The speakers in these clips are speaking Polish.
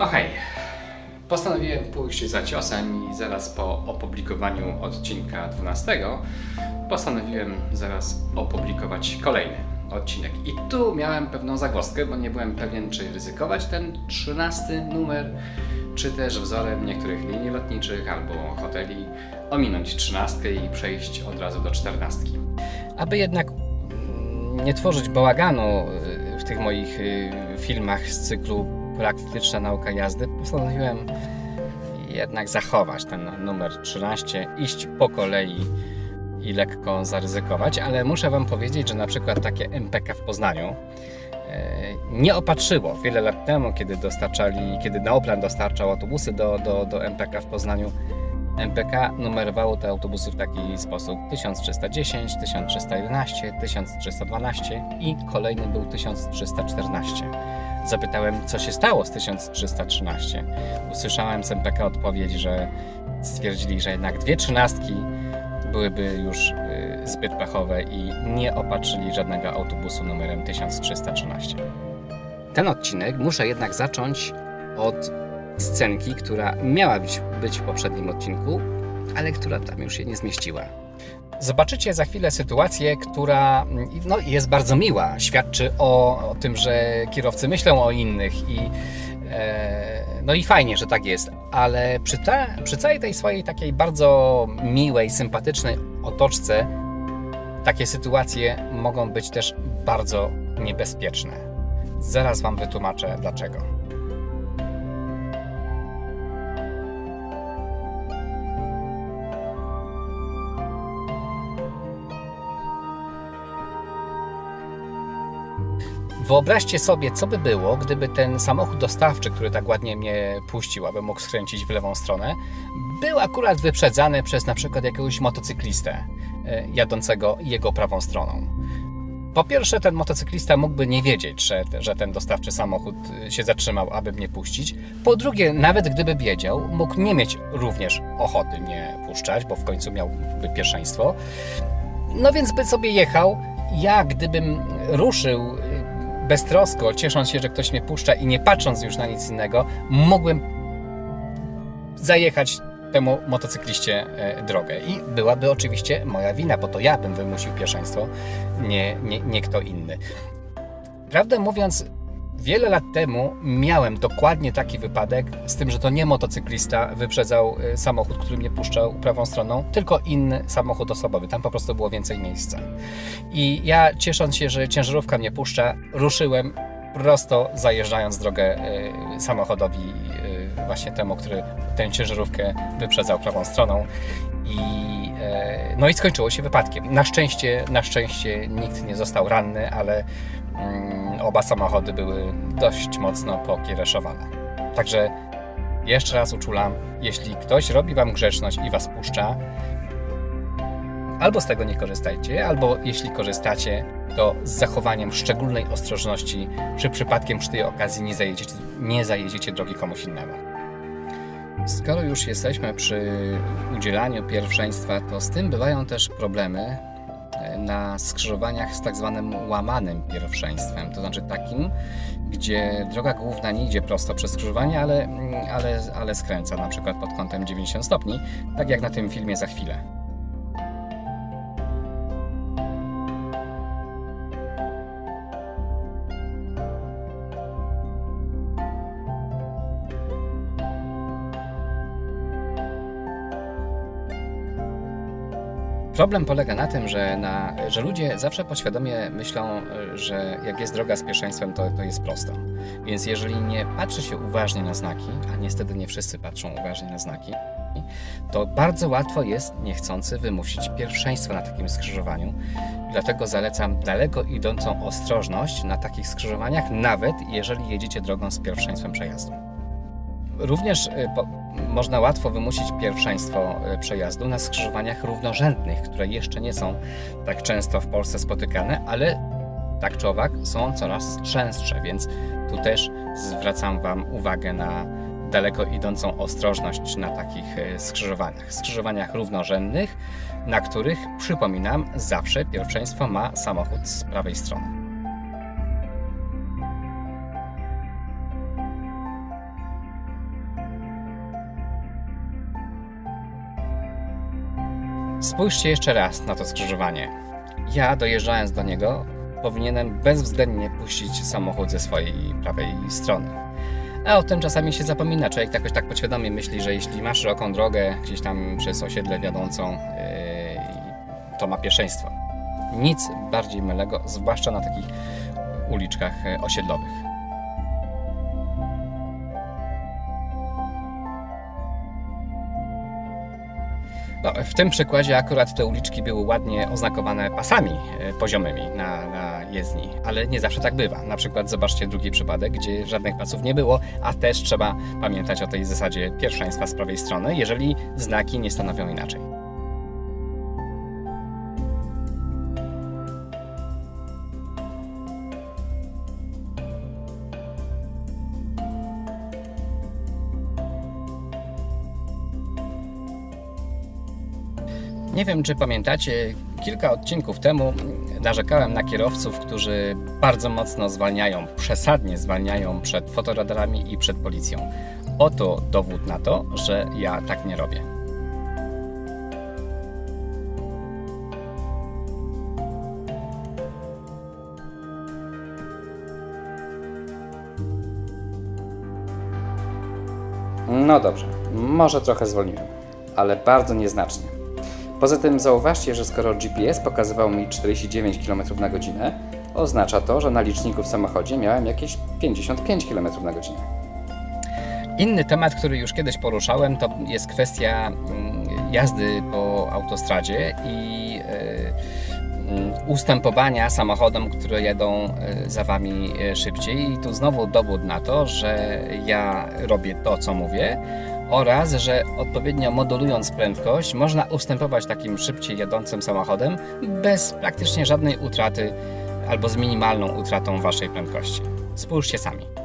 No hej, postanowiłem pójść za ciosem i zaraz po opublikowaniu odcinka 12 postanowiłem zaraz opublikować kolejny odcinek. I tu miałem pewną zagwozdkę, bo nie byłem pewien, czy ryzykować ten 13 numer, czy też wzorem niektórych linii lotniczych albo hoteli ominąć 13 i przejść od razu do 14. Aby jednak mm, nie tworzyć bałaganu y, w tych moich y, filmach z cyklu Praktyczna nauka jazdy, postanowiłem jednak zachować ten numer 13, iść po kolei i lekko zaryzykować, ale muszę Wam powiedzieć, że na przykład takie MPK w Poznaniu e, nie opatrzyło wiele lat temu, kiedy dostarczali, kiedy Neoplan dostarczał autobusy do, do, do MPK w Poznaniu. MPK numerowało te autobusy w taki sposób 1310, 1311, 1312 i kolejny był 1314. Zapytałem, co się stało z 1313. Usłyszałem z MPK odpowiedź, że stwierdzili, że jednak dwie trzynastki byłyby już y, zbyt pechowe i nie opatrzyli żadnego autobusu numerem 1313. Ten odcinek muszę jednak zacząć od scenki, która miała być, być w poprzednim odcinku, ale która tam już się nie zmieściła. Zobaczycie za chwilę sytuację, która no, jest bardzo miła. Świadczy o, o tym, że kierowcy myślą o innych i e, no i fajnie, że tak jest, ale przy, przy całej tej swojej takiej bardzo miłej, sympatycznej otoczce takie sytuacje mogą być też bardzo niebezpieczne. Zaraz Wam wytłumaczę dlaczego. Wyobraźcie sobie, co by było, gdyby ten samochód dostawczy, który tak ładnie mnie puścił, aby mógł skręcić w lewą stronę, był akurat wyprzedzany przez na przykład jakiegoś motocyklistę e, jadącego jego prawą stroną. Po pierwsze, ten motocyklista mógłby nie wiedzieć, że, że ten dostawczy samochód e, się zatrzymał, aby mnie puścić. Po drugie, nawet gdyby wiedział, mógł nie mieć również ochoty mnie puszczać, bo w końcu miałby pierwszeństwo. No więc by sobie jechał. Ja, gdybym ruszył beztrosko, ciesząc się, że ktoś mnie puszcza i nie patrząc już na nic innego, mogłem zajechać temu motocykliście e, drogę. I byłaby oczywiście moja wina, bo to ja bym wymusił pierwszeństwo, nie, nie, nie kto inny. Prawdę mówiąc, wiele lat temu miałem dokładnie taki wypadek, z tym, że to nie motocyklista wyprzedzał e, samochód, który mnie puszczał prawą stroną, tylko inny samochód osobowy. Tam po prostu było więcej miejsca. I ja, ciesząc się, że ciężarówka mnie puszcza, ruszyłem prosto zajeżdżając drogę e, samochodowi e, właśnie temu, który tę ciężarówkę wyprzedzał prawą stroną i e, no i skończyło się wypadkiem. Na szczęście, na szczęście nikt nie został ranny, ale oba samochody były dość mocno pokiereszowane. Także jeszcze raz uczulam, jeśli ktoś robi wam grzeczność i was puszcza, albo z tego nie korzystajcie, albo jeśli korzystacie, to z zachowaniem szczególnej ostrożności, czy przypadkiem przy tej okazji nie zajedziecie, nie zajedziecie drogi komuś innemu. Skoro już jesteśmy przy udzielaniu pierwszeństwa, to z tym bywają też problemy na skrzyżowaniach z tak zwanym łamanym pierwszeństwem, to znaczy takim, gdzie droga główna nie idzie prosto przez skrzyżowanie, ale, ale, ale skręca na przykład pod kątem 90 stopni, tak jak na tym filmie za chwilę. Problem polega na tym, że, na, że ludzie zawsze podświadomie myślą, że jak jest droga z pierwszeństwem, to, to jest prosto. Więc jeżeli nie patrzy się uważnie na znaki, a niestety nie wszyscy patrzą uważnie na znaki, to bardzo łatwo jest niechcący wymusić pierwszeństwo na takim skrzyżowaniu. Dlatego zalecam daleko idącą ostrożność na takich skrzyżowaniach, nawet jeżeli jedziecie drogą z pierwszeństwem przejazdu. Również y, po, można łatwo wymusić pierwszeństwo y, przejazdu na skrzyżowaniach równorzędnych, które jeszcze nie są tak często w Polsce spotykane, ale tak czy owak są coraz częstsze, więc tu też zwracam Wam uwagę na daleko idącą ostrożność na takich y, skrzyżowaniach. Skrzyżowaniach równorzędnych, na których, przypominam, zawsze pierwszeństwo ma samochód z prawej strony. Spójrzcie jeszcze raz na to skrzyżowanie. Ja dojeżdżając do niego powinienem bezwzględnie puścić samochód ze swojej prawej strony. A o tym czasami się zapomina. Człowiek jakoś tak podświadomie myśli, że jeśli ma szeroką drogę gdzieś tam przez osiedle wiodącą, yy, to ma pierwszeństwo. Nic bardziej mylnego, zwłaszcza na takich uliczkach e, osiedlowych. No, w tym przykładzie akurat te uliczki były ładnie oznakowane pasami e, poziomymi na, na jezdni, ale nie zawsze tak bywa. Na przykład zobaczcie drugi przypadek, gdzie żadnych pasów nie było, a też trzeba pamiętać o tej zasadzie pierwszeństwa z prawej strony, jeżeli znaki nie stanowią inaczej. Nie wiem, czy pamiętacie, kilka odcinków temu narzekałem na kierowców, którzy bardzo mocno zwalniają, przesadnie zwalniają przed fotoradarami i przed policją. Oto dowód na to, że ja tak nie robię. No dobrze, może trochę zwolniłem, ale bardzo nieznacznie. Poza tym zauważcie, że skoro GPS pokazywał mi 49 km na godzinę, oznacza to, że na liczniku w samochodzie miałem jakieś 55 km na godzinę. Inny temat, który już kiedyś poruszałem, to jest kwestia mm, jazdy po autostradzie i e, mm, ustępowania samochodom, które jedą e, za wami e, szybciej. I tu znowu dowód na to, że ja robię to, co mówię, oraz że odpowiednio modulując prędkość, można ustępować takim szybciej jadącym samochodem bez praktycznie żadnej utraty albo z minimalną utratą waszej prędkości. Spójrzcie sami.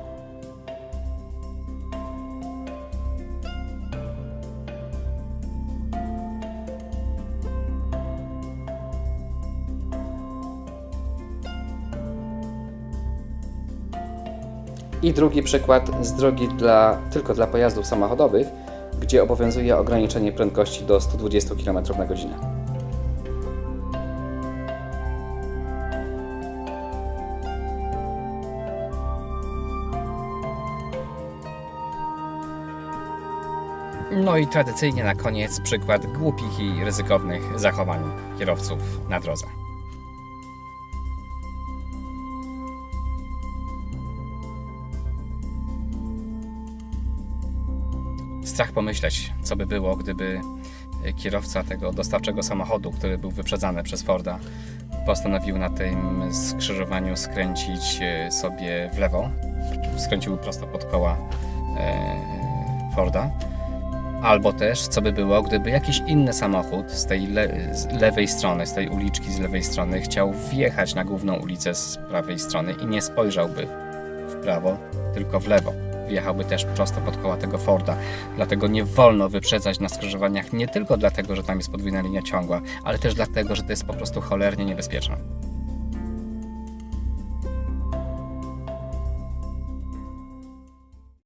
I drugi przykład z drogi dla, tylko dla pojazdów samochodowych, gdzie obowiązuje ograniczenie prędkości do 120 km na godzinę. No i tradycyjnie na koniec przykład głupich i ryzykownych zachowań kierowców na drodze. Strach pomyśleć, co by było, gdyby kierowca tego dostawczego samochodu, który był wyprzedzany przez Forda, postanowił na tym skrzyżowaniu skręcić e, sobie w lewo. Skręcił prosto pod koła e, Forda. Albo też, co by było, gdyby jakiś inny samochód z tej le z lewej strony, z tej uliczki z lewej strony, chciał wjechać na główną ulicę z prawej strony i nie spojrzałby w prawo, tylko w lewo. Wjechałby też prosto pod koła tego Forda. Dlatego nie wolno wyprzedzać na skrzyżowaniach nie tylko dlatego, że tam jest podwójna linia ciągła, ale też dlatego, że to jest po prostu cholernie niebezpieczne.